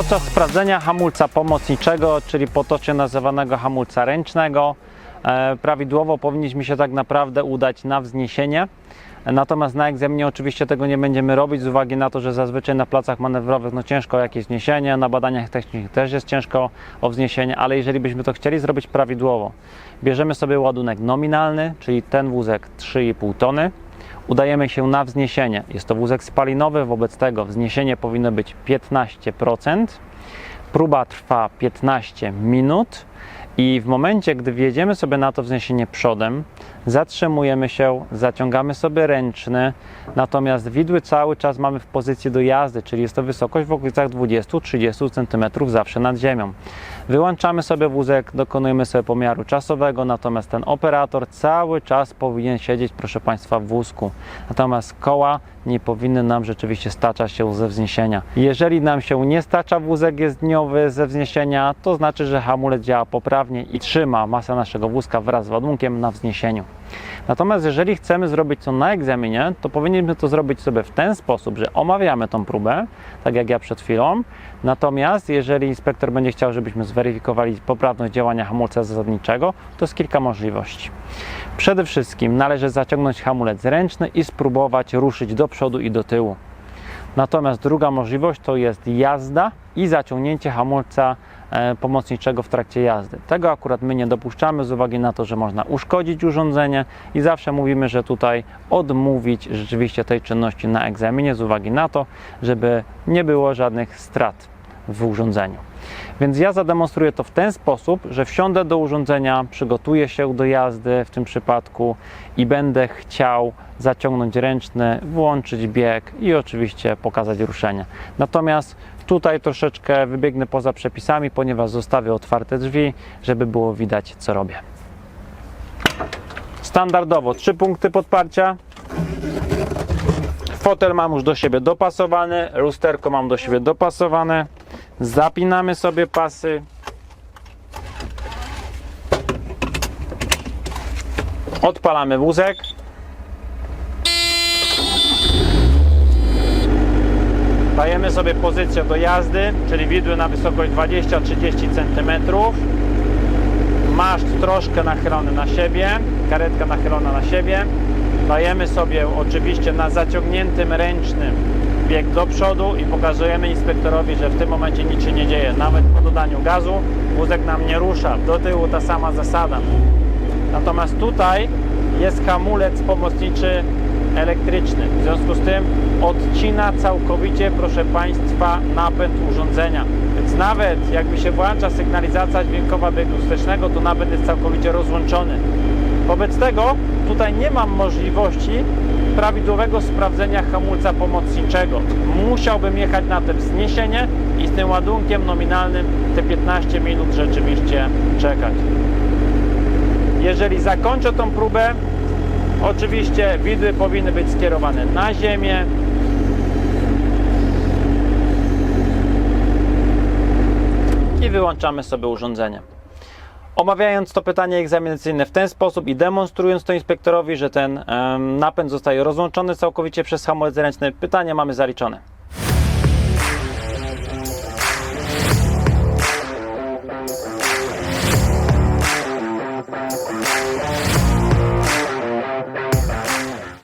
Podczas sprawdzenia hamulca pomocniczego, czyli potocznie nazywanego hamulca ręcznego, e, prawidłowo powinniśmy się tak naprawdę udać na wzniesienie. Natomiast na egzaminie oczywiście tego nie będziemy robić z uwagi na to, że zazwyczaj na placach manewrowych no ciężko jakieś wzniesienie, na badaniach technicznych też jest ciężko o wzniesienie, ale jeżeli byśmy to chcieli zrobić prawidłowo, bierzemy sobie ładunek nominalny, czyli ten wózek 3,5 tony, udajemy się na wzniesienie. Jest to wózek spalinowy, wobec tego wzniesienie powinno być 15%. Próba trwa 15 minut i w momencie, gdy wjedziemy sobie na to wzniesienie przodem, zatrzymujemy się, zaciągamy sobie ręczny, natomiast widły cały czas mamy w pozycji do jazdy, czyli jest to wysokość w okolicach 20-30 cm zawsze nad ziemią. Wyłączamy sobie wózek, dokonujemy sobie pomiaru czasowego, natomiast ten operator cały czas powinien siedzieć, proszę Państwa, w wózku. Natomiast koła nie powinny nam rzeczywiście staczać się ze wzniesienia. Jeżeli nam się nie stacza wózek jest dniowy ze wzniesienia, to znaczy, że hamulec działa poprawnie i trzyma masę naszego wózka wraz z ładunkiem na wzniesieniu. Natomiast jeżeli chcemy zrobić to na egzaminie, to powinniśmy to zrobić sobie w ten sposób, że omawiamy tą próbę, tak jak ja przed chwilą. Natomiast jeżeli inspektor będzie chciał, żebyśmy zweryfikowali poprawność działania hamulca zasadniczego, to jest kilka możliwości. Przede wszystkim należy zaciągnąć hamulec ręczny i spróbować ruszyć do przodu i do tyłu. Natomiast druga możliwość to jest jazda i zaciągnięcie hamulca e, pomocniczego w trakcie jazdy. Tego akurat my nie dopuszczamy z uwagi na to, że można uszkodzić urządzenie i zawsze mówimy, że tutaj odmówić rzeczywiście tej czynności na egzaminie z uwagi na to, żeby nie było żadnych strat w urządzeniu. Więc ja zademonstruję to w ten sposób, że wsiądę do urządzenia, przygotuję się do jazdy w tym przypadku i będę chciał zaciągnąć ręczny, włączyć bieg i oczywiście pokazać ruszenie. Natomiast tutaj troszeczkę wybiegnę poza przepisami, ponieważ zostawię otwarte drzwi, żeby było widać co robię. Standardowo trzy punkty podparcia. Fotel mam już do siebie dopasowany, lusterko mam do siebie dopasowane. Zapinamy sobie pasy. Odpalamy wózek. Dajemy sobie pozycję do jazdy, czyli widły na wysokość 20-30 cm. Maszt troszkę nachylony na siebie, karetka nachylona na siebie. Dajemy sobie oczywiście na zaciągniętym ręcznym bieg do przodu i pokazujemy inspektorowi, że w tym momencie nic się nie dzieje. Nawet po dodaniu gazu wózek nam nie rusza. Do tyłu ta sama zasada. Natomiast tutaj jest hamulec pomocniczy elektryczny. W związku z tym odcina całkowicie, proszę Państwa, napęd urządzenia. Więc nawet jakby się włącza sygnalizacja dźwiękowa biegu wstecznego, to napęd jest całkowicie rozłączony. Wobec tego tutaj nie mam możliwości prawidłowego sprawdzenia hamulca pomocniczego. Musiałbym jechać na te wzniesienie i z tym ładunkiem nominalnym te 15 minut rzeczywiście czekać. Jeżeli zakończę tą próbę, oczywiście widły powinny być skierowane na ziemię. I wyłączamy sobie urządzenie. Omawiając to pytanie egzaminacyjne w ten sposób i demonstrując to inspektorowi, że ten napęd zostaje rozłączony całkowicie przez hamulec ręczny, pytanie mamy zaliczone.